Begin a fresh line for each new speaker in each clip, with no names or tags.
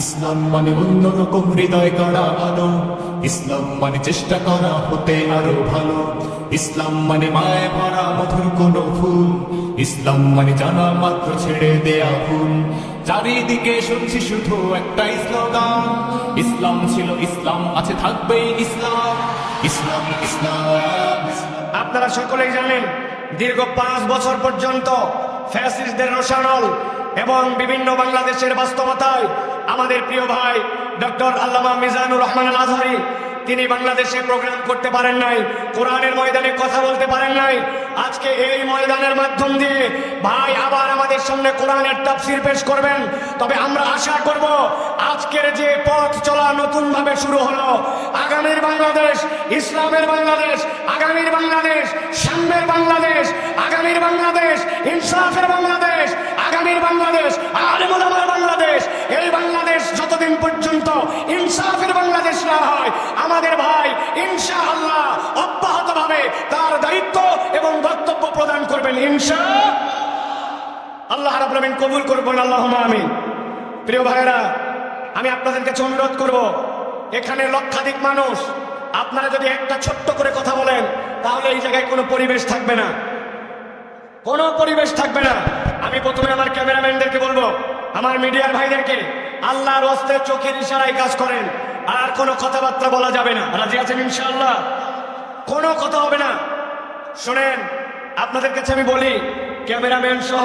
ইসলাম মানে অন্যরকম হৃদয় করা আলো ইসলাম মানে চেষ্টা করা হতে আরও ভালো। ইসলাম মানে মায় ভরা মধুর কোন ফুল। ইসলাম মানে জানা মাত্র ছেড়ে দেয়া ফুল চারিদিকে শুনছি শুধু একটা স্লোগান। ইসলাম ছিল ইসলাম, আছে থাকবেই ইসলাম। ইসলাম ইসলাম
আপনারা সকলেই জানেন, দীর্ঘ পাঁচ বছর পর্যন্ত ফ্যাসিস্টদের রোশানল এবং বিভিন্ন বাংলাদেশের বাস্তবতায় আমাদের প্রিয় ভাই ডক্টর আল্লামা মিজানুর রহমান আজহারি তিনি বাংলাদেশে প্রোগ্রাম করতে পারেন নাই, কোরআনের ময়দানে কথা বলতে পারেন নাই আজকে এই ময়দানের মাধ্যম দিয়ে ভাই আবার আমাদের সামনে কোরআনের তাফসির পেশ করবেন। তবে আমরা আশা করব আজকের যে পথ চলা নতুন ভাবে শুরু হলো। আগামীর বাংলাদেশ, ইসলামের বাংলাদেশ, আগামীর বাংলাদেশ, সাম্যের বাংলাদেশ, আগামীর বাংলাদেশ, ইনসাফের বাংলাদেশ, আগামীর বাংলাদেশ, আলিমুলামার বাংলাদেশ, এই বাংলাদেশ যতদিন পর্যন্ত ইনসাফের বাংলাদেশ না হয়, আমাদের ভাই ইনশা আল্লাহ অব্যাহতভাবে তার দায়িত্ব এবং বক্তব্য প্রদান করবেন, ইনশা আল্লাহ। আমিন কবুল করবেন আল্লাহ আমিন। প্রিয় ভাইরা আমি আপনাদের কাছে অনুরোধ করব, এখানে লক্ষাধিক মানুষ, আপনারা যদি একটা ছোট্ট করে কথা বলেন, তাহলে এই জায়গায় কোনো পরিবেশ থাকবে না। কোনো পরিবেশ থাকবে না। আমি প্রথমে আমার ক্যামেরাম্যানদেরকে বলব, আমার মিডিয়ার ভাইদেরকে, আল্লাহর হস্তে চোখের ইশারায় কাজ করেন, আর কোনো কথাবার্তা বলা যাবে না। রাজি আছেন ইনশাআল্লাহ? কোনো কথা হবে না। শোনেন, আপনাদের কাছে আমি বলি, ক্যামেরাম্যান সহ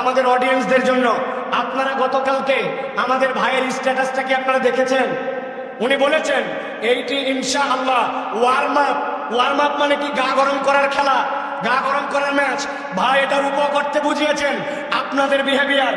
আমাদের অডিয়েন্সদের জন্য, আপনারা গতকালকে আমাদের ভাইয়ের স্ট্যাটাসটা কি আপনারা দেখেছেন? উনি বলেছেন, এইটি ইনশা আল্লাহ ওয়ার্ম আপ ওয়ার্ম আপ মানে কি? গা গরম করার খেলা। গা গরম করার ম্যাচ ভাই এটা রূপ করতে বুঝিয়েছেন, আপনাদের বিহেভিয়ার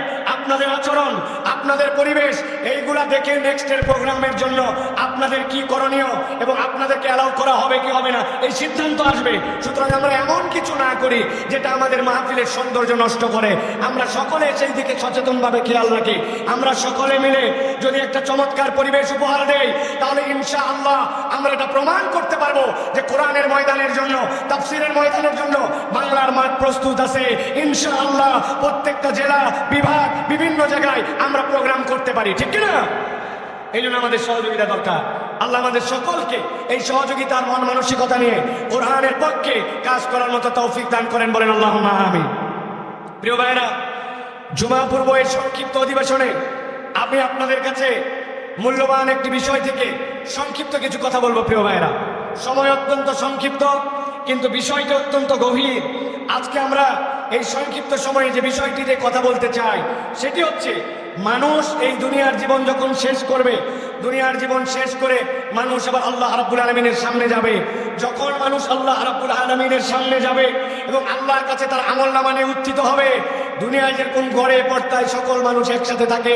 আপনাদের আচরণ, আপনাদের পরিবেশ, এইগুলা দেখে নেক্সটের প্রোগ্রামের জন্য আপনাদের কি করণীয় এবং আপনাদেরকে অ্যালাউ করা হবে কি হবে না, এই সিদ্ধান্ত আসবে। সুতরাং আমরা এমন কিছু না করি যেটা আমাদের মাহফিলের সৌন্দর্য নষ্ট করে। আমরা সকলে সেই দিকে সচেতনভাবে খেয়াল রাখি। আমরা সকলে মিলে যদি একটা চমৎকার পরিবেশ উপহার দেই, তাহলে ইনশা আল্লাহ আমরা এটা প্রমাণ করতে পারব যে কোরআনের ময়দানের জন্য, তাফসিরের ময়দানের জন্য বাংলার মাঠ প্রস্তুত আছে। ইনশা আল্লাহ প্রত্যেকটা জেলা, বিভাগ বিভিন্ন জায়গায় আমরা প্রোগ্রাম করতে পারি, ঠিক কিনা? এই জন্য আমাদের সহযোগিতা দরকার। আল্লাহ আমাদের সকলকে এই সহযোগিতার মন মানসিকতা নিয়ে কোরআনের পক্ষে কাজ করার মতো তৌফিক দান করেন বলেন আল্লাহ আমি প্রিয় ভাইরা জুমা পূর্ব এই সংক্ষিপ্ত অধিবেশনে আমি আপনাদের কাছে মূল্যবান একটি বিষয় থেকে সংক্ষিপ্ত কিছু কথা বলব, প্রিয় ভাইরা সময় অত্যন্ত সংক্ষিপ্ত, কিন্তু বিষয়টি অত্যন্ত গভীর। আজকে আমরা এই সংক্ষিপ্ত সময়ে যে বিষয়টিতে কথা বলতে চাই, সেটি হচ্ছে, মানুষ এই দুনিয়ার জীবন যখন শেষ করবে দুনিয়ার জীবন শেষ করে মানুষ আবার আল্লাহ রাব্বুল আলমিনের সামনে যাবে। যখন মানুষ আল্লাহ রাব্বুল আলমিনের সামনে যাবে এবং আল্লাহর কাছে তার আমল নামানে উত্থিত হবে, দুনিয়ায় যেরকম ঘরে পর্দায় সকল মানুষ একসাথে থাকে,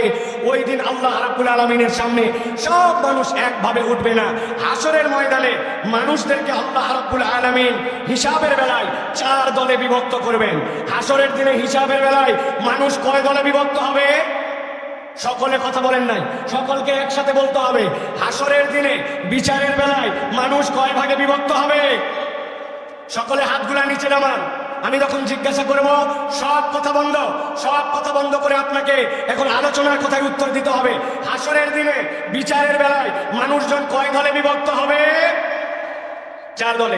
ওই দিন আল্লাহ রাব্বুল আলমিনের সামনে সব মানুষ একভাবে উঠবে না। হাসরের ময়দানে মানুষদেরকে আল্লাহ রাব্বুল আলমিন হিসাবের বেলায় চার দলে বিভক্ত করবেন। হাসরের দিনে হিসাবের বেলায় মানুষ কয় দলে বিভক্ত হবে? সকলে কথা বলেন নাই। সকলকে একসাথে বলতে হবে, হাসরের দিনে, বিচারের বেলায় মানুষ কয় ভাগে বিভক্ত হবে? সকলে হাতগুলা নিচে নামান। আমি তখন জিজ্ঞাসা করব, সব কথা বন্ধ, সব কথা বন্ধ করে আপনাকে এখন আলোচনার কথায় উত্তর দিতে হবে। হাসরের দিনে, বিচারের বেলায় মানুষজন কয় দলে বিভক্ত হবে? চার দলে।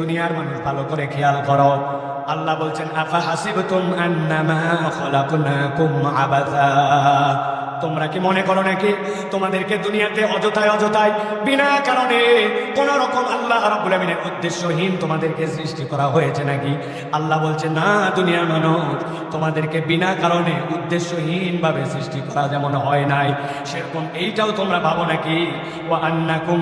দুনিয়ার মানুষ ভালো করে খেয়াল করো। আল্লাহ বলছেন আফা হাসিব তুম আন্নামা খলাকুনাকুম আবাসা তোমরা কি মনে করো নাকি? তোমাদেরকে দুনিয়াতে অযথায় অযথায়, বিনা কারণে কোন রকম আল্লাহ রাব্বুল উদ্দেশ্যহীন তোমাদেরকে সৃষ্টি করা হয়েছে নাকি? আল্লাহ বলছে, না, দুনিয়ার মানুষ তোমাদেরকে বিনা কারণে উদ্দেশ্যহীন ভাবে সৃষ্টি করা যেমন হয় নাই। সেরকম এইটাও তোমরা ভাবো নাকি? ওয়া আন্নাকুম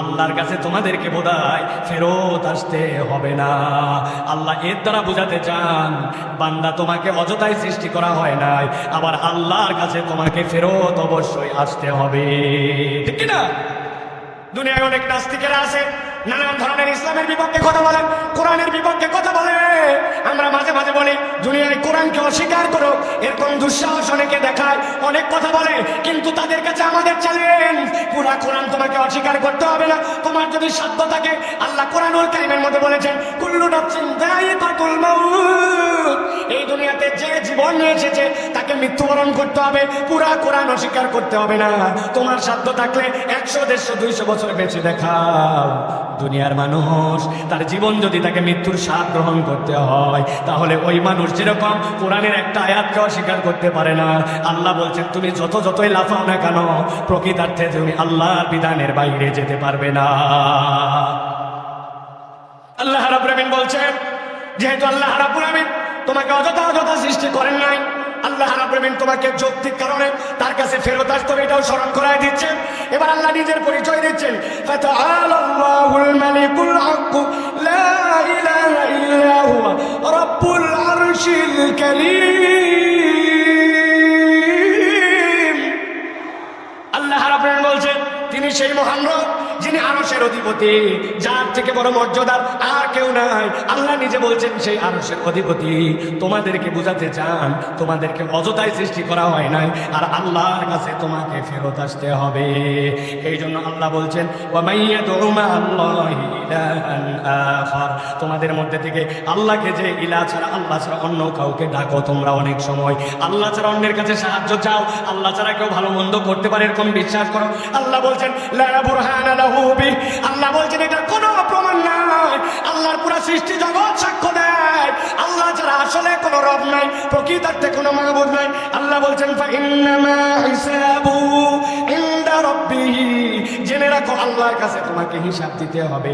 আল্লাহর কাছে তোমাদেরকে বোধহয় ফেরত আসতে হবে না। আল্লাহ এর দ্বারা বোঝাতে চান, বান্দা তোমাকে অযথায় সৃষ্টি করা হয় নাই। আবার আল্লাহর কাছে তোমাকে ফেরত অবশ্যই আসতে হবে। ঠিক না দুনিয়ায় অনেক নাস্তিকেরা আছে, নানান ধরনের ইসলামের বিপক্ষে কথা বলে, কোরআনের বিপক্ষে কথা বলে। আমরা মাঝে মাঝে বলি, দুনিয়ায় কোরআনকে অস্বীকার করো। এরকম দুঃসাহস অনেকে দেখায়, অনেক কথা বলে। কিন্তু তাদের কাছে আমাদের চ্যালেঞ্জ পুরা কোরআন তোমাকে অস্বীকার করতে হবে না। তোমার যদি সাধ্য থাকে, আল্লাহ কোরআনুল কারিমের মধ্যে বলেছেন, কুল্লু নাফসিন এই দুনিয়াতে যে জীবন এসেছে, তাকে মৃত্যুবরণ করতে হবে। পুরা কোরআন অস্বীকার করতে হবে না। তোমার সাধ্য থাকলে একশো, দেড়শো, দুইশো বছর বেঁচে দেখাও। দুনিয়ার মানুষ, তার জীবন যদি তাকে মৃত্যুর স্বাদ গ্রহণ করতে হয়, তাহলে ওই মানুষ যেরকম কোরআনের একটা আয়াতকে অস্বীকার করতে পারে না। আল্লাহ বলছেন, তুমি যত যতই লাফাও না কেন? প্রকৃতার্থে তুমি আল্লাহর বিধানের বাইরে যেতে পারবে না। আল্লাহ রাব্বুল আমিন বলছেন, যেহেতু আল্লাহ রাব্বুল তোমাকে অযথা অযথা সৃষ্টি করেন নাই, আল্লাহ রাব্বুল তোমাকে যৌক্তিক কারণে তার কাছে ফেরত আসতে হবে, এটাও স্মরণ করায় দিচ্ছেন। এবার আল্লাহ নিজের পরিচয় দিচ্ছেন, ফাতাআলাল্লাহুল মালিকুল হক হুয়া, রাব্বুল আরশিল কারীম। সেই মহান রব, যিনি আরশের অধিপতি, যার থেকে বড় মর্যাদার আর কেউ নাই। আল্লাহ নিজে বলছেন, সেই আরশের অধিপতি, তোমাদেরকে বুঝাতে চান, তোমাদেরকে অযথায় সৃষ্টি করা হয় নাই, আর আল্লাহর কাছে তোমাকে ফেরত আসতে হবে। এই জন্য আল্লাহ বলছেন ওয়ামাইয়া দুমা আল্লাহি তোমাদের মধ্যে থেকে আল্লাহকে যে ইলা ছাড়া, আল্লাহ ছাড়া অন্য কাউকে ডাকো তোমরা অনেক সময়। আল্লাহ ছাড়া অন্যের কাছে সাহায্য চাও, আল্লাহ ছাড়া কেউ ভালো মন্দ করতে পারে এরকম বিশ্বাস করো। আল্লাহ বলছেন আল্লাহ বলছেন, এটার কোনো প্রমাণ নাই। আল্লাহর পুরা সৃষ্টি জগৎ সাক্ষ্য দেয়। আল্লাহ ছাড়া আসলে কোনো রব নাই, প্রকৃতার্থে কোনো মাহবুব নাই। আল্লাহ বলছেন ফা ইন্নামা হিসাবু জেনে রাখো, আল্লাহর কাছে তোমাকে হিসাব দিতে হবে।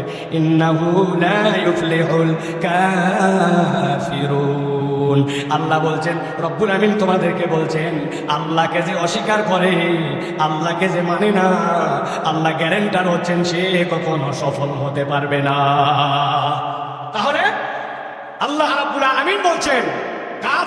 আল্লাহ বলছেন, রব্বুল আমিন তোমাদেরকে বলছেন, আল্লাহকে যে অস্বীকার করে, আল্লাহকে যে মানে না, আল্লাহ গ্যারেন্টার হচ্ছেন, সে কখনো সফল হতে পারবে না। তাহলে আল্লাহ রাব্বুল আমিন বলছেন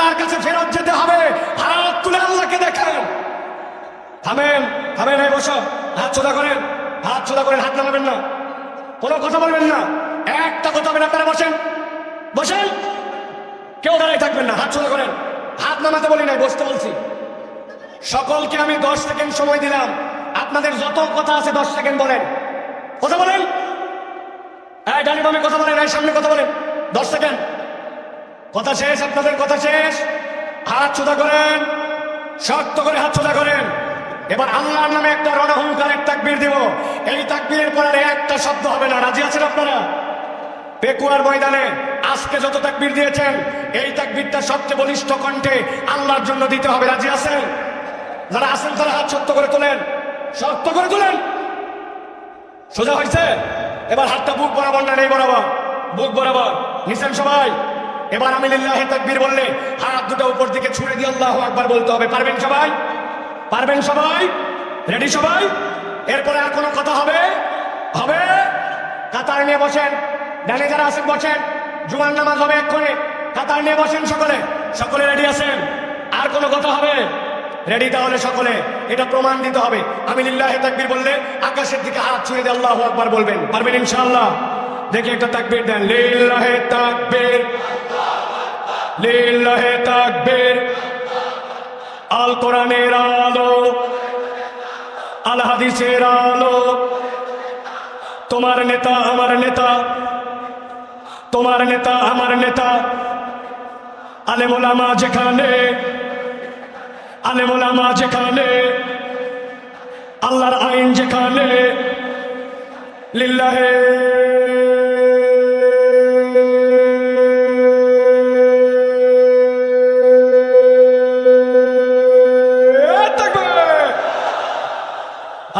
আল্লাহর কাছে ফেরত যেতে হবে। হাত তুলে আল্লাহকে দেখেন। থামেন থামেন, এই বসো। হাত ছোদা করেন, হাত ছোদা করেন, হাত নামাবেন না। কোনো কথা বলবেন না। একটা কথা বলেন আপনারা বসেন। বসেন। কেউ দাঁড়াই থাকবেন না, হাত ছোদা করেন। হাত নামাতে বলি নাই, বসতে বলছি। সকলকে আমি দশ সেকেন্ড সময় দিলাম। আপনাদের যত কথা আছে দশ সেকেন্ড বলেন। কথা বলেন? এই, ডানি কথা বলেন সামনে কথা বলেন। দশ সেকেন্ড। কথা শেষ, আপনাদের কথা শেষ। হাত সোজা করেন, শক্ত করে হাত সোজা করেন। এবার আল্লাহর নামে একটা রণহংকারের তাকবীর দিব। এই তাকবীরের পরে একটা শব্দ হবে না। রাজি আছেন আপনারা? পেকুয়ার ময়দানে আজকে যত তাকবীর দিয়েছেন, এই তাকবীরটা সবচেয়ে বলিষ্ঠ কণ্ঠে আল্লাহর জন্য দিতে হবে। রাজি আছেন? যারা আছেন, তারা হাত শক্ত করে তোলেন। শক্ত করে তোলেন। সোজা হয়েছে? এবার হাতটা বুক বরাবর না, নেই বরাবর। বুক বরাবর। নিছেন সবাই? এবার আমি লিল্লাহি তাকবীর বললে হাত দুটো উপর দিকে ছুড়ে দিয়ে আল্লাহু আকবার বলতে হবে। পারবেন সবাই? পারবেন সবাই? রেডি সবাই? এরপরে আর কোনো কথা হবে? হবে? কাতার নিয়ে বসেন। ডানে যারা আছেন, বসেন। জুমার নামাজ হবে এক্ষণে কাতার নিয়ে বসেন সকলে। সকলে রেডি আছেন? আর কোনো কথা হবে? রেডি তাহলে সকলে। এটা প্রমাণ দিতে হবে। আমি লিল্লাহে তাকবীর বললে আকাশের দিকে হাত ছুঁয়ে দিয়ে আল্লাহু আকবার বলবেন। পারবেন ইনশাআল্লাহ? দেখি একটা তাকবীর দেন। লিল্লাহে তাকবীর। লিল্লাহে তাকবীর। আল কোরআনের আলো। আল হাদিসের আলো। তোমার নেতা, আমার নেতা। তোমার নেতা, আমার নেতা। আলেমুলামা যেখানে। আলেমুলামা যেখানে। আল্লাহর আইন যেখানে। লিল্লাহে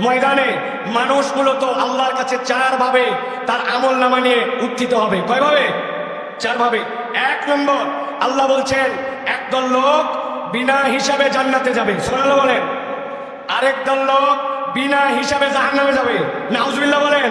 ময়দানে মানুষ মূলত আল্লাহর কাছে চার ভাবে তার আমল নামা নিয়ে উত্থিত হবে। কয় ভাবে চার ভাবে এক নম্বর, আল্লাহ বলছেন একদল লোক বিনা হিসাবে জান্নাতে যাবে। সোনাল বলেন। আরেক দল লোক বিনা হিসাবে জাহান্নামে যাবে। নাউজবিল্লা বলেন।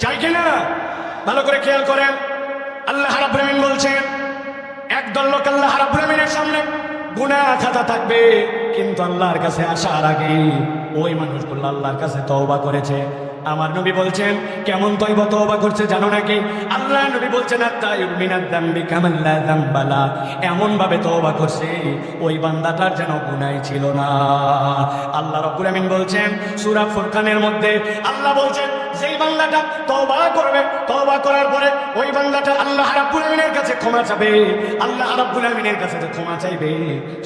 চাই কিনা? ভালো করে খেয়াল করেন। আল্লাহ রাব্বুল আলামিন বলছেন, একদল লোক আল্লাহ রাব্বুল সামনে গুনাহ খাতা থাকবে, কিন্তু আল্লাহর কাছে আসার আগে ওই মানুষগুলো আল্লাহর কাছে তওবা করেছে। আমার নবী বলছেন, কেমন তৈব তওবা করছে জানো নাকি? আল্লাহ নবী বলছেন আত্তায়ুব মিনাদ দাম্বি কামান দাম্বালা এমন তওবা করছে, ওই বান্দাটার যেন গুনাই ছিল না। আল্লাহ রাব্বুল আমিন বলছেন, সূরা ফুরকানের মধ্যে আল্লাহ বলছেন যেই বান্দাটা তওবা করবে তওবা করার পরে ওই বান্দাটা আল্লাহ রাব্বুল আমিনের কাছে ক্ষমা চাবে আল্লাহ রাব্বুল আমিনের কাছে যে ক্ষমা চাইবে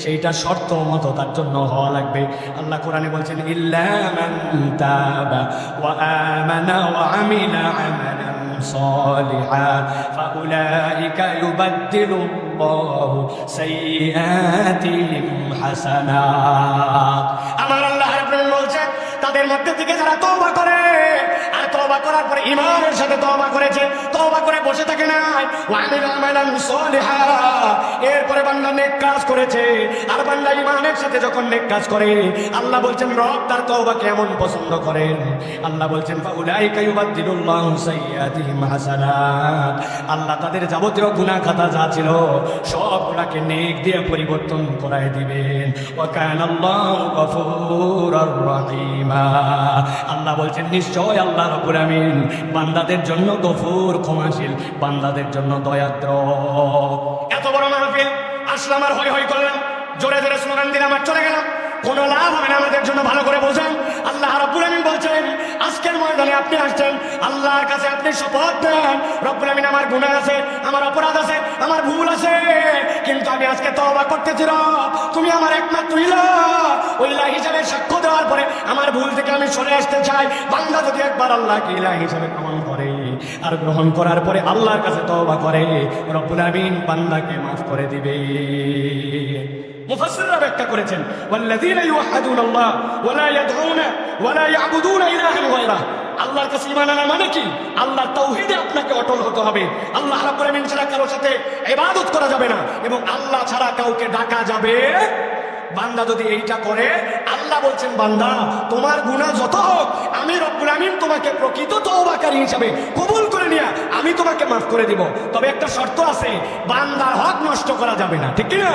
সেইটা শর্ত মতো তার জন্য হওয়া লাগবে আল্লাহ কোরআনে বলছেন ইল্লা মান তাবা ওয়া আমানা ওয়া আমিলা আমালান صالحا فأولئك يبدل الله سيئاتهم حسنات আমার আল্লাহ রাব্বুল বলছে তাদের মধ্যে থেকে যারা তওবা করে তওবা করার পরে ইমানের সাথে তওবা করেছে, তওবা করে বসে থাকে সলিহা। এরপরে বান্দা নেক কাজ করেছে, আর বান্দা ইমানের সাথে যখন নেক কাজ করে, আল্লাহ বলছেন, রব তার তওবা কেমন পছন্দ করেন। আল্লাহ বলছেন আল্লাহ তাদের যাবতীয় গুনাহ খাতা যা ছিল, সব সবগুলাকে নেক দিয়ে পরিবর্তন করায় দিবেন। আল্লাহ বলছেন, নিশ্চয় আল্লাহ রাব্বুল আমিন। বান্দাদের জন্য গফুর, ক্ষমাশীল। বান্দাদের জন্য দয়াদ্র। এত বড় মাহফিল, আসলাম আর হই হই করলাম। জোরে জোরে স্লোগান দিলাম আমার চলে গেলাম। কোনো লাভ হবে না আমাদের জন্য, ভালো করে বোঝেন। আল্লাহ রাব্বুল আমিন বলছেন, আজকের ময়দানে আপনি আসছেন, আল্লাহর কাছে আপনি শপথ দেন রব্বুল আমিন আমার গুনাহ আছে, আমার অপরাধ আছে, আমার ভুল আছে, কিন্তু আমি আজকে তওবা করতেছি রব। তুমি আমার একমাত্র ইলা ওই ইলা হিসাবে সাক্ষ্য দেওয়ার পরে আমার ভুল থেকে আমি সরে আসতে চাই। বান্দা যদি একবার আল্লাহকে ইলা হিসাবে গ্রহণ করে আর গ্রহণ করার পরে আল্লাহর কাছে তওবা করে, রব্বুল আমিন বান্দাকে মাফ করে দিবে। মুফাসসিররা ব্যাখ্যা করেছেন, ওয়াল্লাযীনা ইউহাদুনা আল্লাহ ওয়ালা ইয়াদউনা ওয়ালা ইয়াবুদুনা ইলাহান গায়রা। আল্লাহর কাছে ঈমান আনা মানে কি? আল্লাহর তাওহীদে আপনাকে অটল হতে হবে। আল্লাহ রাব্বুল আমিন ছাড়া কারও সাথে ইবাদত করা যাবে না। এবং আল্লাহ ছাড়া কাউকে ডাকা যাবে বান্দা যদি এইটা করে, আল্লাহ বলছেন, বান্দা, তোমার গুনাহ যত হোক, আমি রব্বুল আমিন তোমাকে প্রকৃত তওবাকারী হিসাবে কবুল করে নিয়া আমি তোমাকে মাফ করে দিব। তবে একটা শর্ত আছে, বান্দার হক নষ্ট করা যাবে না। ঠিক না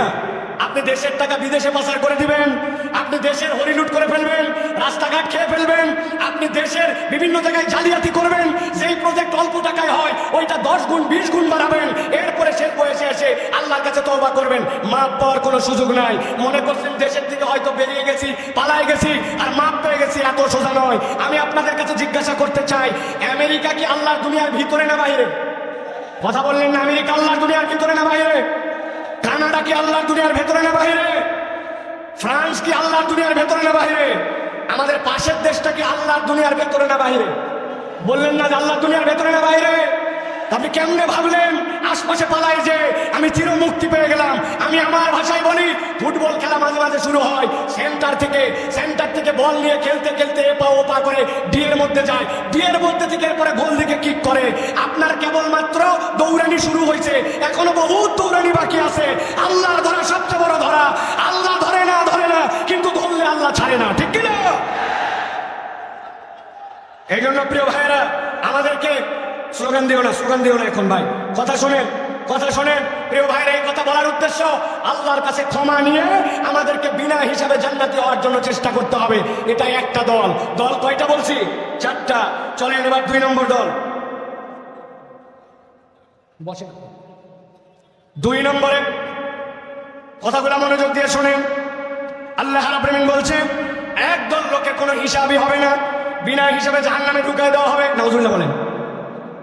আপনি দেশের টাকা বিদেশে পাচার করে দিবেন, আপনি দেশের হরিলুট করে ফেলবেন, রাস্তাঘাট খেয়ে ফেলবেন, আপনি দেশের বিভিন্ন জায়গায় জালিয়াতি করবেন, যেই প্রজেক্ট অল্প টাকায় হয়, ওইটা দশ গুণ, বিশ গুণ বাড়াবেন, এরপরে শেষ বয়সে এসে আল্লাহর কাছে তওবা করবেন। মাপ পাওয়ার কোনো সুযোগ নাই। মনে করছেন দেশের থেকে হয়তো বেরিয়ে গেছি, পালায় গেছি, আর মাপ পেয়ে গেছি, এত সোজা নয়। আমি আপনাদের কাছে জিজ্ঞাসা করতে চাই, আমেরিকা কি আল্লাহর দুনিয়ার ভিতরে না বাইরে? কথা বললেন না আমেরিকা আল্লাহর দুনিয়ার ভিতরে না বাইরে? কানাডা কি আল্লাহর দুনিয়ার ভেতরে না বাইরে ফ্রান্স কি আল্লাহর দুনিয়ার ভেতরে না বাইরে আমাদের পাশের দেশটা কি আল্লাহর দুনিয়ার ভেতরে না বাইরে বললেন না যে আল্লাহর দুনিয়ার ভেতরে না বাইরে আপনি কেমনে ভাবলেন আশপাশে পালাই যে আমি চির মুক্তি পেয়ে গেলাম? আমি আমার ভাষায় বলি, ফুটবল খেলা মাঝে মাঝে শুরু হয়। সেন্টার থেকে সেন্টার থেকে বল নিয়ে খেলতে খেলতে এপা ওপা করে ডি এর মধ্যে যায়। ডি এর মধ্যে থেকে এরপরে গোল দিকে কিক করে। আপনার কেবলমাত্র দৌড়ানি শুরু হয়েছে। এখনও বহুত দৌড়ানি বাকি আছে। আল্লাহ ধরা সবচেয়ে বড় ধরা। আল্লাহ ধরে না ধরে না, কিন্তু ধরলে আল্লাহ ছাড়ে না। ঠিক কিনা? এই জন্য প্রিয় ভাইয়েরা, আমাদেরকে স্লোগান দিও না স্লোগান দিও না এখন ভাই। কথা শোনেন কথা শোনেন। প্রিয় ভাইরা, এই কথা বলার উদ্দেশ্য, আল্লাহর কাছে ক্ষমা নিয়ে আমাদেরকে বিনা হিসাবে জান্নাতি হওয়ার জন্য চেষ্টা করতে হবে। এটা একটা দল। দল কয়টা বলছি? চারটা। চলেন এবার দুই নম্বর দল। বসে দুই নম্বরে কথাগুলো মনোযোগ দিয়ে শোনেন। আল্লাহ রাব্বুল বলছে একদল লোকে কোনো হিসাবই হবে না। বিনা হিসাবে জাহান্নামে ঢুকায় দেওয়া হবে। নাউজুবিল্লাহ বলেন।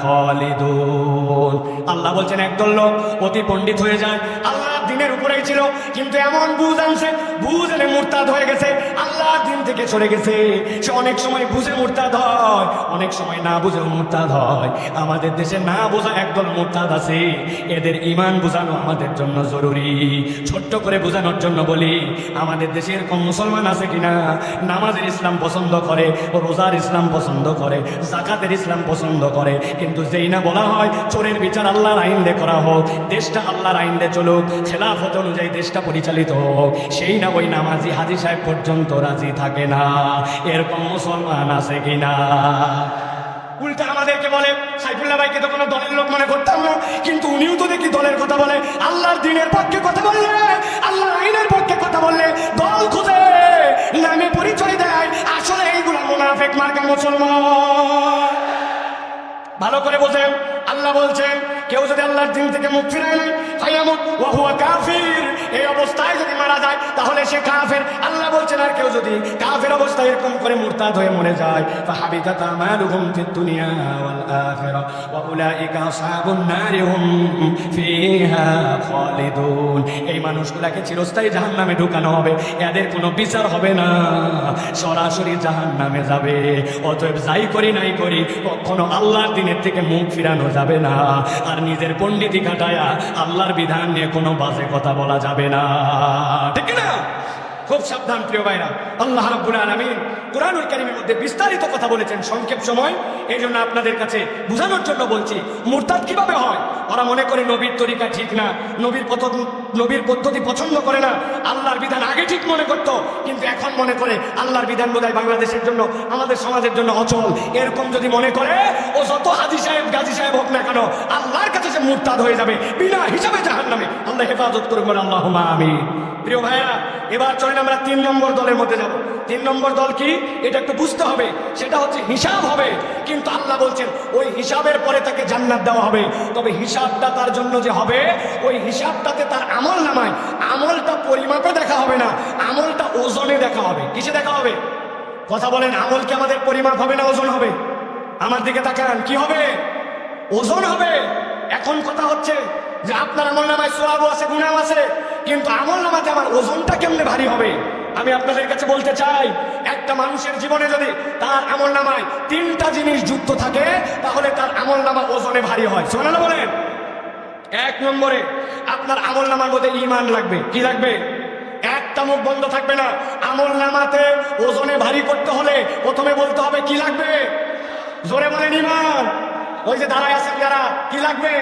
খালিদুন। আল্লাহ বলছেন, একদল লোক অতি পণ্ডিত হয়ে যায়। আল্লাহ দিনের উপরেই ছিল, কিন্তু এমন বুঝ আনছে, বুঝ এনে মুরতাদ হয়ে গেছে। আল্লাহ দিন থেকে সরে গেছে। সে অনেক সময় বুঝে মুরতাদ হয়, অনেক সময় না বুঝে মুরতাদ হয়। আমাদের দেশে না বোঝা একদল মুরতাদ আছে। এদের ইমান বোঝানো আমাদের জন্য জরুরি। ছোট্ট করে বোঝানোর জন্য বলি, আমাদের দেশে এরকম মুসলমান আছে কিনা? নামাজের ইসলাম পছন্দ করে, রোজার ইসলাম পছন্দ করে, জাকাতের ইসলাম পছন্দ করে কিন্তু যেই না বলা হয়, চোরের বিচার আল্লাহর আইন দিয়ে করা হোক, দেশটা আল্লাহর আইন দিয়ে চলুক, খেলাফত অনুযায়ী দেশটা পরিচালিত হোক, সেই না ওই নামাজি হাজি সাহেব পর্যন্ত রাজি থাকে না। এরকম মুসলমান আছে কিনা? উল্টা আমাদেরকে বলে, সাইফুল্লাহ ভাইকে তো কোনো দলের লোক মনে করতাম না, কিন্তু উনিও তো দেখি দলের কথা বলে। আল্লাহর দিনের পক্ষে কথা বললে, আল্লাহর আইনের পক্ষে কথা বললে দল খুঁজে, নামে পরিচয় দেয়, আসলে এইগুলো মোনাফেক মার্কা মুসলমান। ভালো করে বোঝেন। আল্লাহ বলছেন কেউ যদি আল্লাহর দিন থেকে মুখ ওয়া কাফির। এই অবস্থায় যদি মারা যায়, তাহলে সে কাফের। আল্লাহ বলছেন, আর কেউ যদি কাফের অবস্থায় এরকম করে মুরতাদ হয়ে মরে যায় এই মানুষগুলাকে চিরস্থায়ী জাহান্নামে ঢুকানো হবে, এদের কোনো বিচার হবে না। সরাসরি জাহান্নামে যাবে। অতএব যাই করি নাই করি, কখনো আল্লাহর দিনের থেকে মুখ ফিরানো যাবে না। আর নিজের পণ্ডিতি কাটায়া আল্লাহর বিধান নিয়ে কোনো বাজে কথা বলা যাবে না। ঠিক না? খুব সাবধান প্রিয় ভাইরা। আল্লাহ রাব্বুল আলামিন কোরআনুল কারীমের মধ্যে বিস্তারিত কথা বলেছেন সংক্ষেপ সময়। এই জন্য আপনাদের কাছে বোঝানোর জন্য বলছি, মুরতাদ কীভাবে হয়? ওরা মনে করে নবীর তরিকা ঠিক না, নবীর পথ নবীর পদ্ধতি পছন্দ করে না, আল্লাহর বিধান আগে ঠিক মনে করত, কিন্তু এখন মনে করে আল্লাহর বিধান বোধহয় বাংলাদেশের জন্য, আমাদের সমাজের জন্য অচল। এরকম যদি মনে করে, ও যত হাজি সাহেব, গাজী সাহেব হোক না কেন আল্লাহর কাছে সে মুরতাদ হয়ে যাবে, বিনা হিসাবে জাহান নামে আল্লাহ হেফাজত করুন আল্লাহ আমি প্রিয় ভাইয়া এবার চলেন আমরা তিন নম্বর দলের মধ্যে যাব। তিন নম্বর দল কি? এটা একটু বুঝতে হবে, সেটা হচ্ছে হিসাব হবে। কিন্তু আল্লাহ বলছেন, ওই হিসাবের পরে তাকে জান্নাত দেওয়া হবে। তবে হিসাবটা তার জন্য যে হবে, ওই হিসাবটাতে তার আমল নামায়। আমলটা পরিমাপে দেখা হবে না, আমলটা ওজনে দেখা হবে। কিসে দেখা হবে? কথা বলেন, আমল কি আমাদের পরিমাপ হবে না ওজন হবে? আমার দিকে তাকান, কি হবে? ওজন হবে। এখন কথা হচ্ছে যে আপনার আমল নামায় সোয়াবও আছে গুণাও আছে, কিন্তু আমল নামাতে আমার ওজনটা কেমনে ভারী হবে? আমি আপনাদের কাছে বলতে চাই, একটা মানুষের জীবনে যদি তার আমল নামায় তিনটা জিনিস যুক্ত থাকে, তাহলে তার আমল নামা ওজনে ভারী হয়। শোনা বলেন। এক নম্বরে, আপনার আমল নামার মধ্যে ইমান লাগবে। কি লাগবে? একটা মুখ বন্ধ থাকবে না। আমল নামাতে ওজনে ভারী করতে হলে প্রথমে বলতে হবে, কি লাগবে? জোরে বলেন ইমান ওই যে দাঁড়ায় আছেন যারা, কি লাগবে?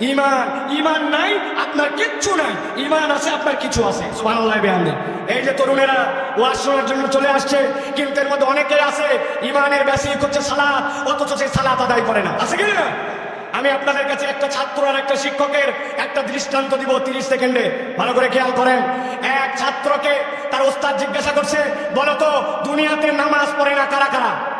ইমান ইমান নাই, আপনার কিচ্ছু নাই। ইমান আছে, আপনার কিছু আছে। সুবহানাল্লাহ বিহামদি এই যে তরুণেরা ওয়াজ জন্য চলে আসছে, কিন্তু এর মধ্যে অনেকে আছে, ইমানের বেশি হচ্ছে সালাত, অথচ সেই সালাত আদায় করে না। আছে কি না? আমি আপনাদের কাছে একটা ছাত্র আর একটা শিক্ষকের একটা দৃষ্টান্ত দিব তিরিশ সেকেন্ডে। ভালো করে খেয়াল করেন। এক ছাত্রকে তার ওস্তাদ জিজ্ঞাসা করছে, বলো তো, দুনিয়াতে নামাজ পড়ে না কারা কারা?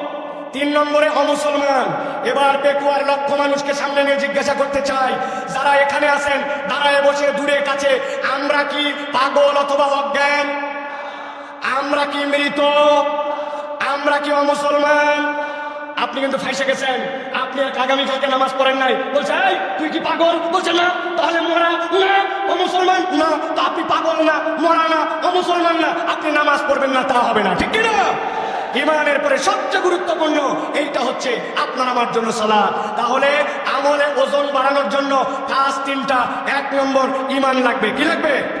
তিন নম্বরে অমুসলমান এবার পেকুয়ার লক্ষ মানুষকে সামনে নিয়ে জিজ্ঞাসা করতে চাই, যারা এখানে আছেন, দাঁড়ায় বসে দূরে কাছে, আমরা কি পাগল অথবা অজ্ঞান? আমরা কি মৃত? আমরা কি অমুসলমান? আপনি কিন্তু ফাইসে গেছেন। আপনি এক আগামীকালকে নামাজ পড়েন নাই। বলছে তুই কি পাগল? বলছে, না, তাহলে মরা, না, অমুসলমান, না, তো আপনি পাগল না, মরা না ও মুসলমান না, আপনি নামাজ পড়বেন না, তা হবে না। ঠিক কি না ইমানের পরে সবচেয়ে গুরুত্বপূর্ণ এইটা হচ্ছে আপনার আমার জন্য সালা তাহলে আমলে ওজন বাড়ানোর জন্য ফার্স্ট তিনটা, এক নম্বর ইমান লাগবে। কি লাগবে?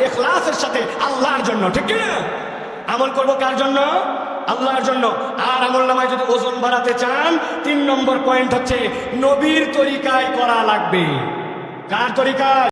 এখলাসের সাথে আল্লাহর জন্য, ঠিক না আমল করব কার জন্য? আল্লাহর জন্য। আর আমল নামায় যদি ওজন বাড়াতে চান, তিন নম্বর পয়েন্ট হচ্ছে নবীর তরিকায় করা লাগবে। কার তরিকায়?